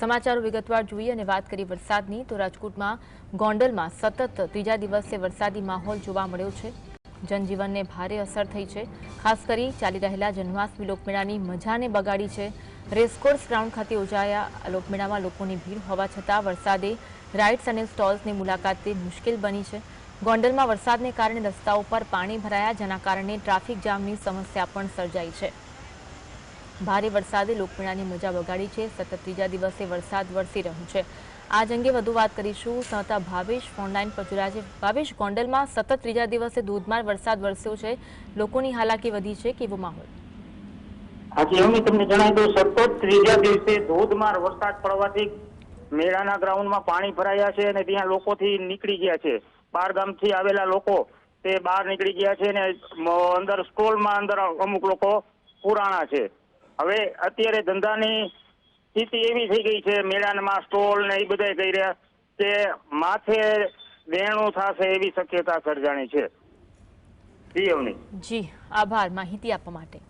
સમાચારો વિગતવાર જોઈએ અને વાત કરી વરસાદની, તો રાજકોટમાં ગોંડલમાં સતત ત્રીજા દિવસે વરસાદી માહોલ જોવા મળ્યો છે. જનજીવનને ભારે અસર થઈ છે. ખાસ કરી ચાલી રહેલા જન્માષ્ટમી લોકમેળાની મજાને બગાડી છે. રેસકોર્સ ગ્રાઉન્ડ ખાતે યોજાયા લોકમેળામાં લોકોની ભીડ હોવા છતાં વરસાદે રાઇડ્સ અને સ્ટોલ્સની મુલાકાતે મુશ્કેલ બની છે. ગોંડલમાં વરસાદને કારણે રસ્તાઓ પર પાણી ભરાયા, જેના કારણે ટ્રાફિક જામની સમસ્યા પણ સર્જાઈ છે. ભારે વરસાદે લોકમેળાની મજા બગાડી છે. સતત ત્રીજા દિવસે વરસાદ વરસી રહ્યો છે. આજ અંગે વધુ વાત કરીશું. સહતા ભાવેશ ફોનલાઈન પર જોડાયા છે. ભાવેશ, ગોંડલમાં સતત ત્રીજા દિવસે ધોધમાર વરસાદ વરસ્યો છે. લોકોની હાલાકી વધી છે. કેવો માહોલ? આજે અમે તમને જણાવી દઉં, સતત ત્રીજા દિવસે ધોધમાર વરસાદ પડવાથી મેળાના ગ્રાઉન્ડમાં પાણી ભરાયા છે અને ત્યાં લોકોથી નીકળી ગયા છે. બાર ગામથી આવેલા લોકો તે બહાર નીકળી ગયા છે અને અંદર સ્ટોલમાં અંદર અમુક લોકો પુરાણા છે. હવે અત્યારે ધંધાની સ્થિતિ એવી થઈ ગઈ છે મેળામાં સ્ટોલ ને એ બધા કહી રહ્યા કે માથે દેણું થશે એવી શક્યતા સર્જાણી છે. જી, આભાર, માહિતી આપવા માટે.